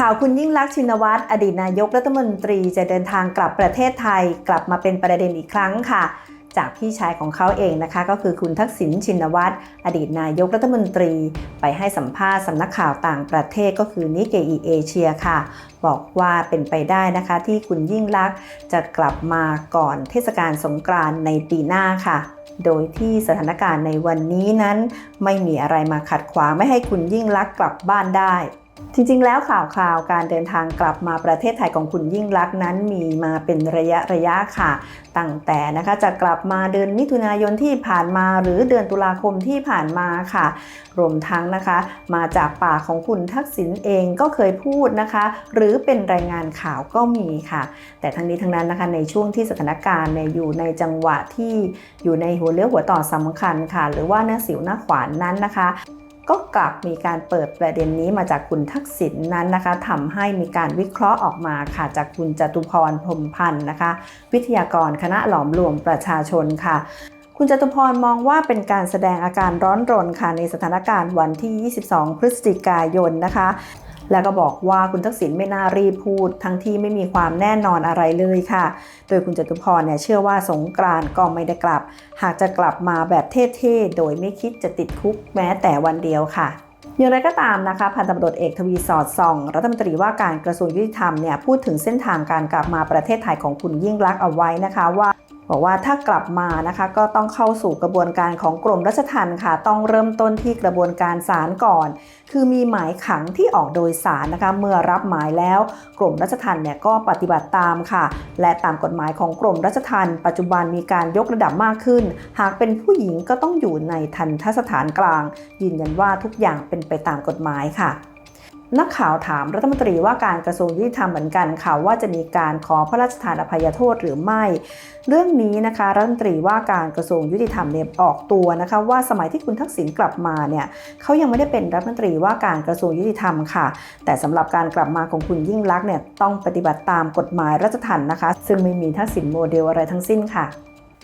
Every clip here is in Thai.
ข่าวคุณยิ่งลักษณ์ชินวัตรอดีตนายกรัฐมนตรีจะเดินทางกลับประเทศไทย กลับมาเป็นประเด็นอีกครั้งค่ะ จากพี่ชายของเขาเองนะคะ ก็คือคุณทักษิณชินวัตรอดีตนายกรัฐมนตรี ไปให้สัมภาษณ์สำนักข่าวต่างประเทศก็คือนิเกอีเอเชียค่ะ บอกว่าเป็นไปได้นะคะที่คุณยิ่งลักษณ์จะกลับมาก่อนเทศกาลสงกรานต์ในปีหน้าค่ะโดยที่สถานการณ์ในวันนี้นั้น ไม่มีอะไรมาขัดขวางไม่ให้คุณยิ่งลักษณ์กลับบ้านได้ จริงๆ แล้วข่าวคราวการเดินทางกลับมาประเทศไทยของคุณยิ่งลักษณ์นั้นมีมาเป็นระยะระยะค่ะ ตั้งแต่นะคะจะกลับมาเดือนมิถุนายนที่ผ่านมาหรือเดือนตุลาคมที่ผ่านมาค่ะ รวมทั้งนะคะ มาจากปากของคุณทักษิณเองก็เคยพูดนะคะ หรือเป็นรายงานข่าวก็มีค่ะ แต่ทั้งนี้ทั้งนั้นนะคะในช่วงที่สถานการณ์เนี่ยอยู่ในจังหวะที่อยู่ในหัวเลี้ยวหัวต่อสำคัญค่ะ หรือว่าหน้าสิวหน้าขวานนั้นนะคะ ก็กลับมีการเปิดประเด็นนี้มาจากคุณทักษิณนนั้นนะคะทำให้มีการวิเคราะห์ออกมาค่ะ จากคุณจตุพรพรมพันธ์นะคะ วิทยากรคณะหลอมรวมประชาชนค่ะคุณจตุพรมองว่าเป็นการแสดงอาการร้อนรนค่ะในสถานการณ์วันที่ 22 พฤศจิกายนนะคะ แล้วก็บอกว่าคุณทักษิณไม่น่ารีบพูด ทั้งที่ไม่มีความแน่นอนอะไรเลยค่ะ โดยคุณจตุพรเนี่ยเชื่อว่าสงกรานก็ไม่ได้กลับ หากจะกลับมาแบบเท่ๆ โดยไม่คิดจะติดคุกแม้แต่วันเดียวค่ะอย่างไรก็ตามนะคะพันตำรวจเอกทวีสอดส่อง รัฐมนตรีว่าการกระทรวงยุติธรรมเนี่ยพูดถึงเส้นทางการกลับมาประเทศไทยของคุณยิ่งลักษณ์เอาไว้นะคะว่า บอกว่าถ้ากลับมานะคะก็ต้องเข้าสู่กระบวนการของกรมราชทัณฑ์ค่ะ ต้องเริ่มต้นที่กระบวนการศาลก่อน คือมีหมายขังที่ออกโดยสารนะคะ เมื่อรับหมายแล้วกรมราชทัณฑ์เนี่ยก็ปฏิบัติตามค่ะ และตามกฎหมายของกรมราชทัณฑ์ปัจจุบันมีการยกระดับมากขึ้น หากเป็นผู้หญิงก็ต้องอยู่ในทันทสถานกลาง ยืนยันว่าทุกอย่างเป็นไปตามกฎหมายค่ะ นักข่าวถามรัฐมนตรีว่าการกระทรวงยุติธรรมเหมือนกันค่ะว่าจะมีการขอพระราชทานอภัยโทษหรือไม่ เรื่องนี้นะคะรัฐมนตรีว่าการกระทรวงยุติธรรมเนี่ยออกตัวนะคะว่าสมัยที่คุณทักษิณกลับมาเนี่ยเขายังไม่ได้เป็นรัฐมนตรีว่าการกระทรวงยุติธรรมค่ะ แต่สำหรับการกลับมาของคุณยิ่งลักษณ์เนี่ยต้องปฏิบัติตามกฎหมายราชทัณฑ์นะคะ ซึ่งไม่มีทักษิณโมเดลอะไรทั้งสิ้นค่ะ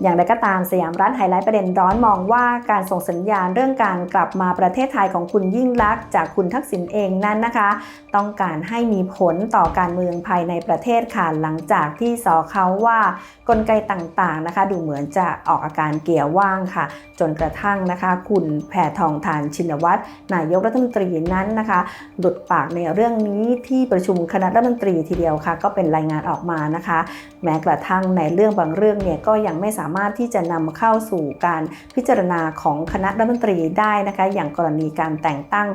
อย่างไรก็ตามสยามรัฐไฮไลท์ประเด็นร้อนมองว่าการส่งสัญญาณเรื่องการกลับมาประเทศไทยของคุณยิ่งลักษณ์จากคุณทักษิณเองนั้นนะคะ ต้องการให้มีผลต่อการเมืองภายในประเทศค่ะหลังจากที่สอเขาว่ากลไกต่างๆนะคะ ดูเหมือนจะออกอาการเกี่ยวว่างค่ะ จนกระทั่งนะคะ คุณแพทองทานชินวัตรนายกรัฐมนตรีนั้นนะคะ หลุดปากในเรื่องนี้ที่ประชุมคณะรัฐมนตรีทีเดียวค่ะ ก็เป็นรายงานออกมานะคะ แม้กระทั่งในเรื่องบางเรื่องเนี่ยก็ยังไม่สาามารถที่จะนำเข้าสู่การพิจารณาของคณะรัฐมนตรีได้นะคะอย่างกรณีการแต่งตั้ง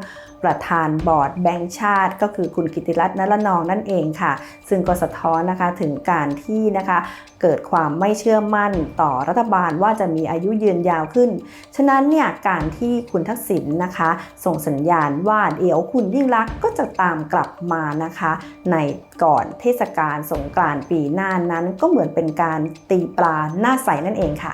ประธานบอร์ดแบงก์ชาติ ก็คือคุณกิติรัตน์นรนองนั่นเองค่ะ ซึ่งก็สะท้อนนะคะถึงการที่นะคะเกิดความไม่เชื่อมั่นต่อรัฐบาลว่าจะมีอายุยืนยาวขึ้น ฉะนั้นเนี่ยการที่คุณทักษิณนะคะ ส่งสัญญาณว่าเดี๋ยวคุณยิ่งรักก็จะตามกลับมานะคะ ในก่อนเทศกาลสงกรานต์ปีหน้านั้นก็เหมือนเป็นการตีปลาหน้าใสนั่นเองค่ะ